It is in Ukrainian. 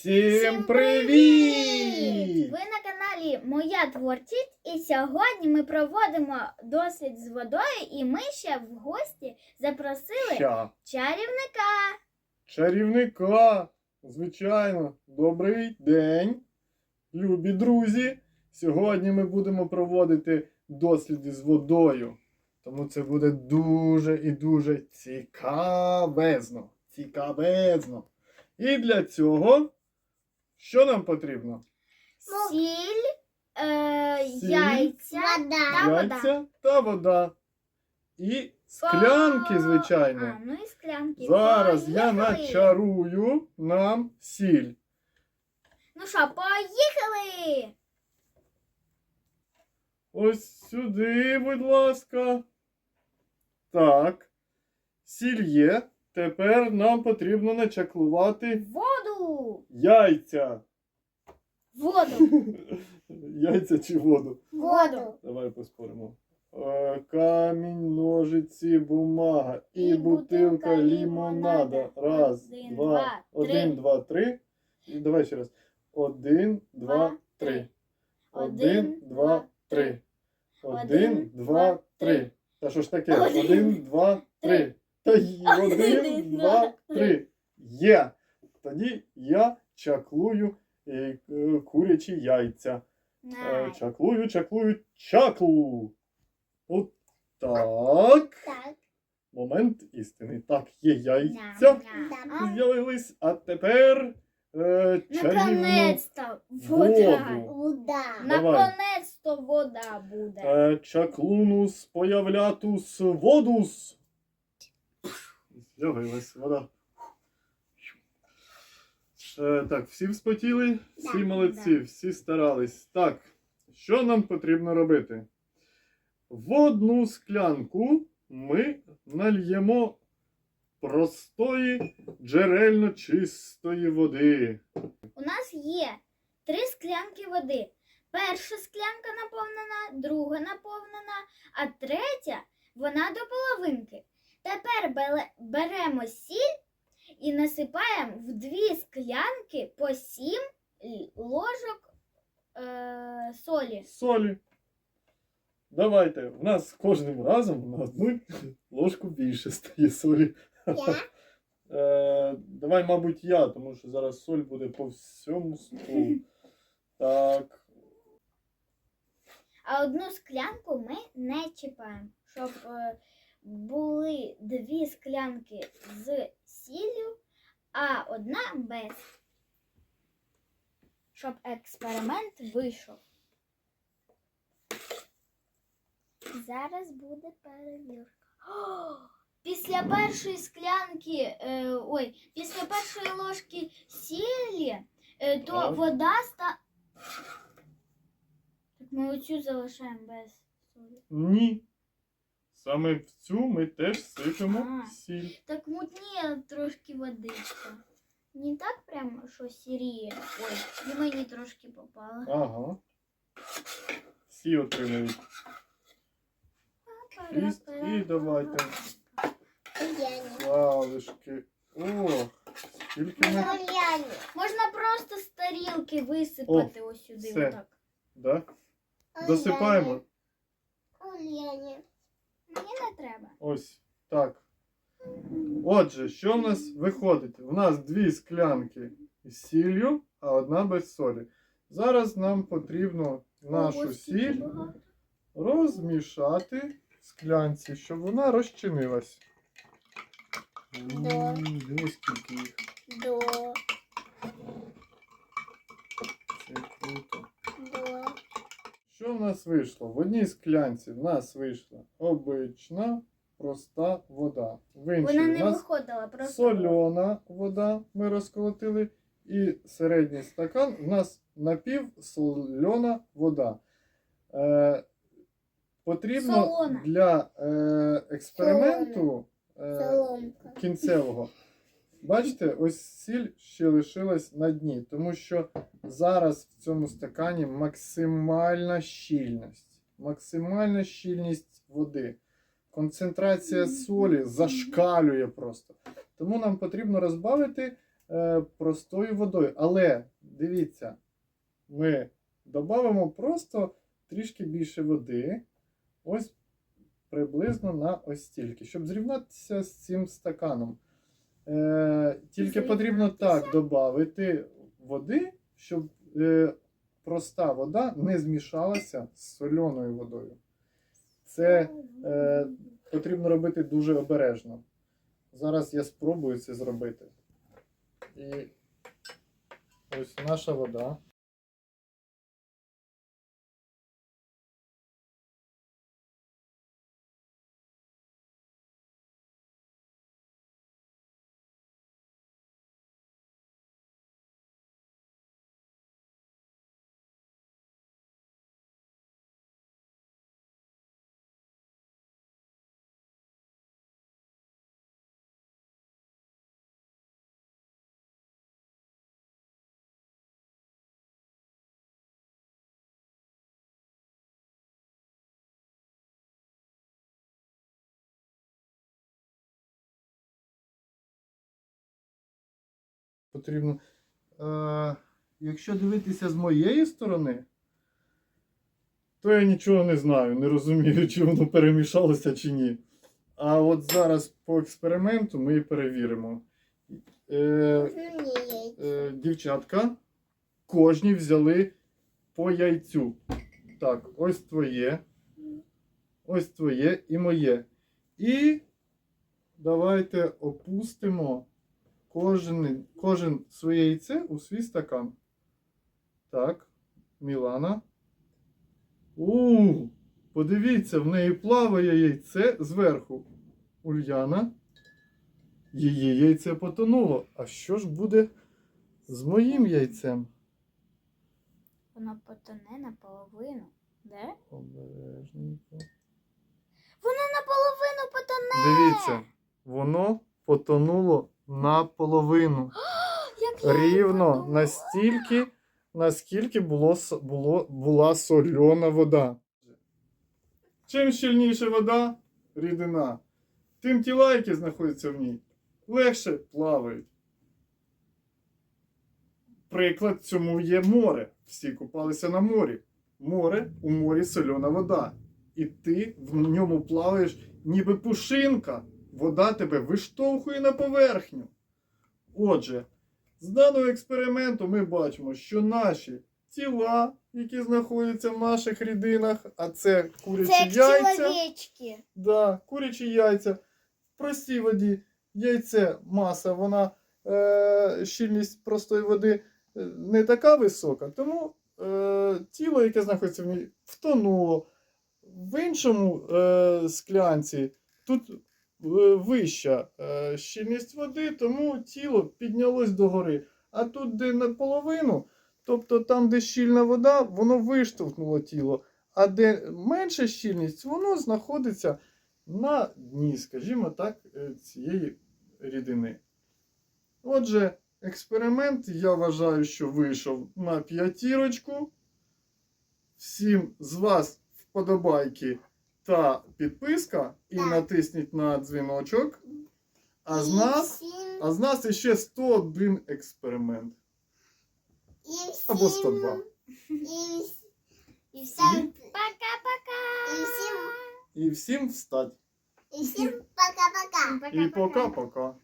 Всім привіт! Ви на каналі Моя творчість, і сьогодні ми проводимо дослід з водою, і ми ще в гості запросили Ща. чарівника. Чарівника! Звичайно, добрий день, любі друзі! Сьогодні ми будемо проводити досліди з водою. Тому це буде дуже і дуже цікавезно. Цікавезно. І для цього що нам потрібно? Сіль, е, Сіль, яйця та вода. Яйця та вода. І склянки, А, звичайно. ну і склянки. Зараз я Поїхали. начарую нам сіль. Ну що, поїхали! Ось сюди, будь ласка. Так. Сіль є. Тепер нам потрібно начаклувати Воду! яйця. Воду! Яйця чи воду? Воду! Давай поспоримо. Е, Камінь, ножиці, бумага і, І бутилка бутилка лімонада. лімонада. Раз, Один, два, два, один, три. два, три. І давай ще раз. Один, два, три. Один, два, три. Один, два, три. Та що ж таке? Один, два, три. Та й один, два, три. Є. Тоді я чаклую е, е, курячі яйця. Е, Чаклую, чаклую, чаклу. От так. Так. Момент істини. Так, є яйця. З'явились, а тепер е, чарівну Наконець-то вода. воду. Вода. Давай. Наконець-то вода буде. Е, чаклунус появлятус водус. З'явилась вода. Е, так, всі вспотіли, всі Да, молодці, всі старались. Так, що нам потрібно робити? В одну склянку ми нальємо простої джерельно чистої води. У нас є три склянки води. Перша склянка наповнена, друга наповнена, а третя вона до половинки. Тепер беремо сіль і насипаємо в дві склянки по сім ложок е- солі. солі. Давайте, у нас кожним разом на одну ложку більше стає солі. Я. Е, давай, мабуть, я, тому що зараз соль буде по всьому столу. Так. А одну склянку ми не чіпаємо, щоб е, були дві склянки з сіллю, а одна без. Щоб експеримент вийшов. Зараз буде перевірка. О, після першої склянки, е, ой, після першої ложки сілі, е, то Так. вода ста. Так ми оцю залишаємо без солі. Ні. Саме в цю ми теж сипемо А. сіль. Так мутніє трошки водичка. Не так прямо, що сіріє. Ой, і мені трошки попало. Ага. Всі отримають. Шість. І давайте Я. залишки. Ох, скільки ми. Можна просто з тарілки висипати ось сюди. все. Отак. Да? Досипаємо. Оленя. Мені не треба. Ось так. Отже, що в нас виходить? У нас дві склянки з сіллю, а одна без солі. Зараз нам потрібно нашу сіль розмішати в склянці, щоб вона розчинилась. Да. М, Дивись, скільки їх. До. Це круто. До. Що в нас вийшло? В одній склянці в нас вийшла обична проста вода. В іншій Вона в не нас виходила, просто. сольона вода ми розколотили. І середній стакан в нас напівсольона вода. Е, потрібно Солона. для е, експерименту е, Соломка. кінцевого. Бачите, ось сіль ще лишилась на дні, тому що зараз в цьому стакані максимальна щільність. Максимальна щільність води. Концентрація солі зашкалює просто. Тому нам потрібно розбавити е, простою водою. Але дивіться, ми додамо просто трішки більше води. Ось приблизно на ось стільки, щоб зрівнятися з цим стаканом. Е, тільки потрібно так додати води, щоб е, проста вода не змішалася з сольоною водою. Це е, потрібно робити дуже обережно. Зараз я спробую це зробити. І ось наша вода. Потрібно. Е, якщо дивитися з моєї сторони, то я нічого не знаю, не розумію, чи воно перемішалося чи ні. А от зараз по експерименту ми перевіримо. Е, е, дівчатка кожні взяли по яйцю. Так, ось твоє, ось твоє і моє. І давайте опустимо кожен, кожен своє яйце у свій стакан. Так, Мілана. У, подивіться, в неї плаває яйце зверху. Ульяна. Її яйце потонуло. А що ж буде з моїм яйцем? Воно потоне наполовину. Де? Обережненько. Воно наполовину потоне. Дивіться, воно потонуло наполовину. Рівно настільки, наскільки було, було, була сольона вода. Чим щільніша вода, рідина, тим тіла, які знаходяться в ній, легше плавають. Приклад цьому є море. Всі купалися на морі. Море у морі сольона вода. І ти в ньому плаваєш, ніби пушинка. Вода тебе виштовхує на поверхню. Отже, з даного експерименту ми бачимо, що наші тіла, які знаходяться в наших рідинах, а це курячі Це яйця. Да, курячі яйця. В простій воді яйце маса, вона е, щільність простої води е, не така висока, тому е, тіло, яке знаходиться в ній, втонуло. В іншому е, склянці тут вища е, щільність води, тому тіло піднялось догори. А тут, де наполовину, тобто там, де щільна вода, воно виштовхнуло тіло. А де менша щільність, воно знаходиться на дні, скажімо так, е, цієї рідини. Отже, експеримент я вважаю, що вийшов на п'ятірочку. Всім з вас вподобайки та підписка, і Так. натисніть на дзвіночок. А з нас, всім- а з нас іще 101 експеримент. і Або 102. І, вс- і всім, Пока-пока. І всім- І всім встать. і всім пока-пока. І пока-пока.